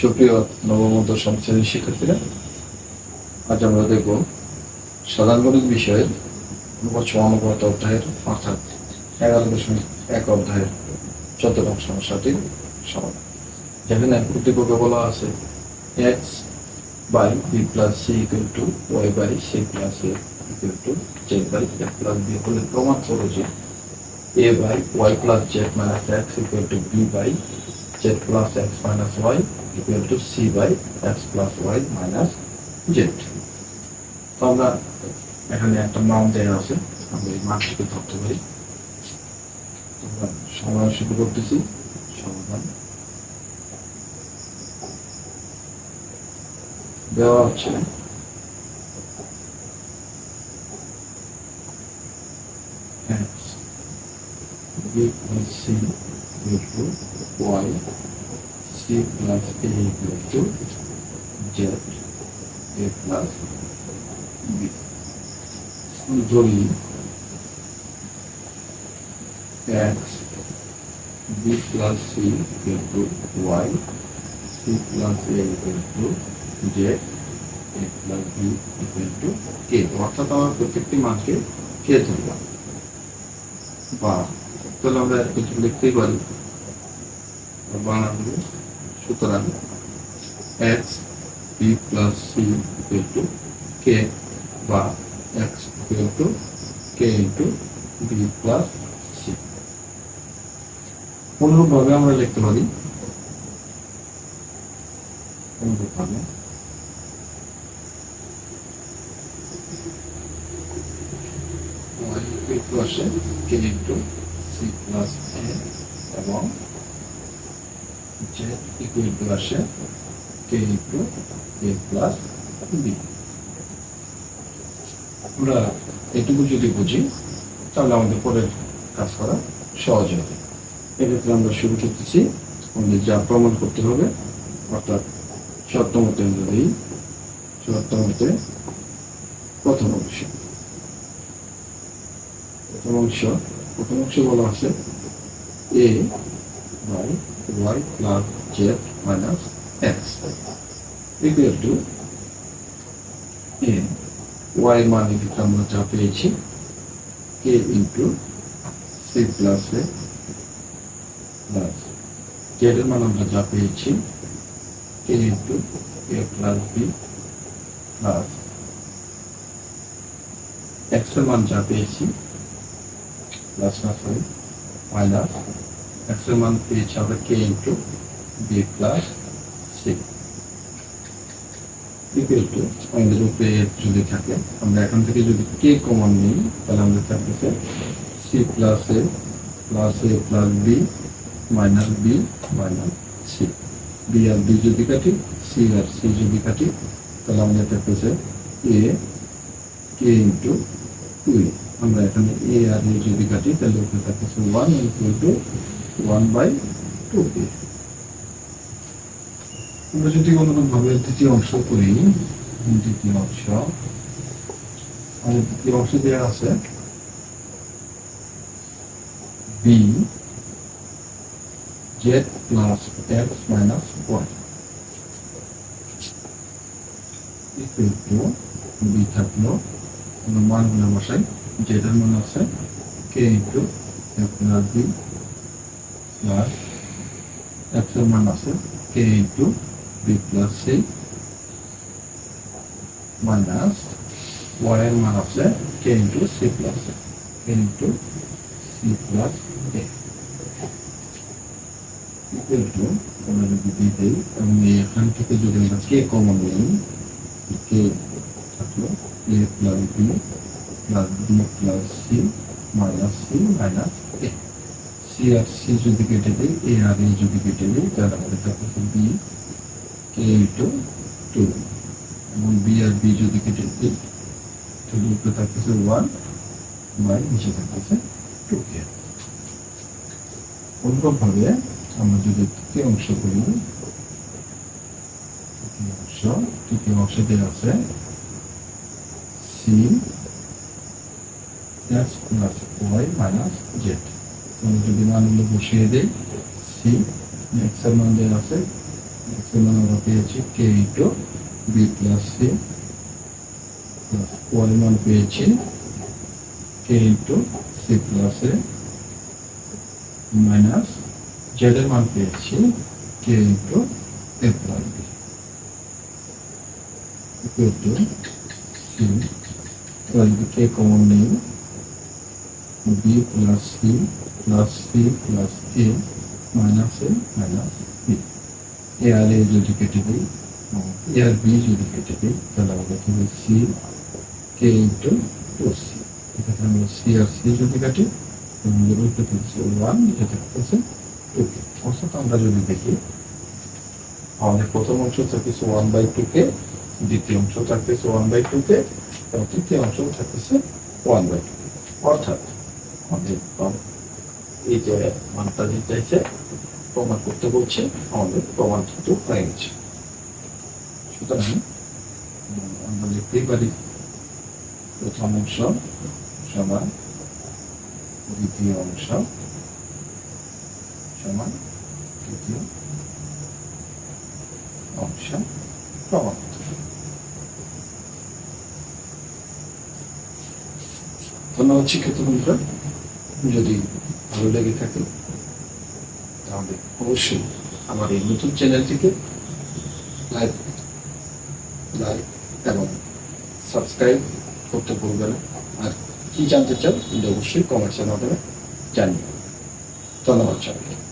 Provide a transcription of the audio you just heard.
সুপ্রিয় নবম ও দশম শ্রেণির শিক্ষার্থীরা, আজ আমরা দেখব সাধারণ গণিত বছর অনুগত অধ্যায়ের অর্থাৎ এগারো দশমিক এক অধ্যায়ের চতুর্থ সমস্যাটির সমাধান। যেখানে উদ্দীপকে বলা আছে x by b plus c equal to y by c plus a equal to z by x plus b হলে প্রমাণ করো যে a by y plus z minus x equal to b by z plus x minus y equal to c by x plus y minus z. তো আমরা এখানে একটা মান দেওয়া আছে। আমরা এই মানটিকে ধরতে পারি। সমাধান শুরু করতেছি সমাধান দেওয়া হচ্ছে। X y a equal to z a plus b ধরি c equal to y c plus a equal to z a plus b equal to k অর্থাৎ আমার প্রত্যেকটি মানকে k ধরলাম বা তাহলে আমরা কিছু লিখতেই পারি বাংলাগুলো সুতরাং x b plus c equal k বা x equal k into b plus c অনুরূপভাবে আমরা লিখতে পারি অনুরূপভাবে। K into c plus a এবং ইকুয়াল টু আসে k into a plus b আমরা এটুকু যদি বুঝি, তাহলে আমাদের পরের কাজ করা সহজ হবে। এক্ষেত্রে আমরা শুরু করতেছি। আমাদের যা প্রমাণ করতে হবে, অর্থাৎ শর্ত মতে আমরা দিই, শর্ত মতে প্রথম অংশ। প্রথম অংশ প্রথম অংশ বলা আছে a by y plus z minus x equal to a y মান এদিকে আমরা যা পেয়েছি k into c plus a plus z এর মান আমরা যা পেয়েছি k into a plus b plus এক্সের মান যা পেয়েছি প্লাস না সরি মাইনাস এর মান পেয়েছি আমরা k into b plus c equal to আমাদের উপরে যদি থাকে, আমরা এখান থেকে যদি কে কমন নিই, তাহলে আমাদের থাকতেছে c plus a plus a plus b minus b minus c b R B যদি কাটি সি আর সি যদি কাটি, তাহলে আমাদের থাকতেছে এ কে ইন্টু টু আমরা এখানে এ আর এ যদি কাটি, তাহলে উপরে থাকতেছে one equal to one by two a আমরা যদি অনুরূপভাবে দ্বিতীয় অংশ করি দ্বিতীয় অংশ আমাদের দ্বিতীয় অংশ দেওয়া আছে b z plus x minus one b থাকল মানগুলো বসাই জেড এর মান আছে k into x plus b plus x মান আছে k into b plus c minus y এর মান আছে k into c plus a k into c plus a equal to আমরা যদি দিয়ে দিই এবং এখান থেকে যদি আমরা কে কমন নিই কে থাকল a plus b plus b plus c minus c minus c যদি কেটে দিই এ আর এ যদি কেটে দিই, তাহলে আমাদের থাকতেছে বি কে ইন্টু টু এবং বি আর বি যদি কেটে দিই, তাহলে উপরে থাকতেছে ওয়ান বাই নিচে থাকতেছে টু কে অনুরূপভাবে আমরা যদি তৃতীয় অংশ করি, তৃতীয় অংশ, তৃতীয় অংশে দেওয়া আছে c plus y minus z যদি মানগুলো বসিয়ে দেই। সি এর মান দেওয়া আছে ম্যাক্সিমাম আমরা পেয়েছি k into b plus c plus y মান পেয়েছি। K into c plus a minus z এর মান পেয়েছি। K into a plus b to C এবার কে কমন নেই b plus c plus c plus a minus a minus b a a যদি কেটে দিই এ আর যদি কেটে দিই, তাহলে আমাদের হবে c k into two c আমরা সি আর সি যদি কাটি আমাদের উল্টে থাকছে ওয়ান এটা থাকতেছে টু কে অর্থাৎ আমরা যদি দেখি, আমাদের প্রথম অংশ থাকতেছে ওয়ান বাই টু কে দ্বিতীয় অংশ থাকতেছে ওয়ান বাই টু কে এবং তৃতীয় অংশ থাকতেছে ওয়ান বাই টু অর্থাৎ আমাদের এই যে মানটা প্রমাণ করতে বলছে, আমাদের প্রমাণ কিন্তু হয়ে গেছে। সুতরাং আমরা লিখতেই পারি প্রথম অংশ, সমান দ্বিতীয় অংশ, সমান তৃতীয় অংশ প্রমাণ। ধন্যবাদ শিক্ষিত বন্ধুরা। যদি ভালো লেগে থাকে, তাহলে অবশ্যই আমার এই নতুন চ্যানেলটিকে লাইক লাইক এবং সাবস্ক্রাইব করতে ভুলবে না। আর কী জানতে চান এটা অবশ্যই কমেন্টসের মাধ্যমে জানিয়ে ধন্যবাদ সবাইকে।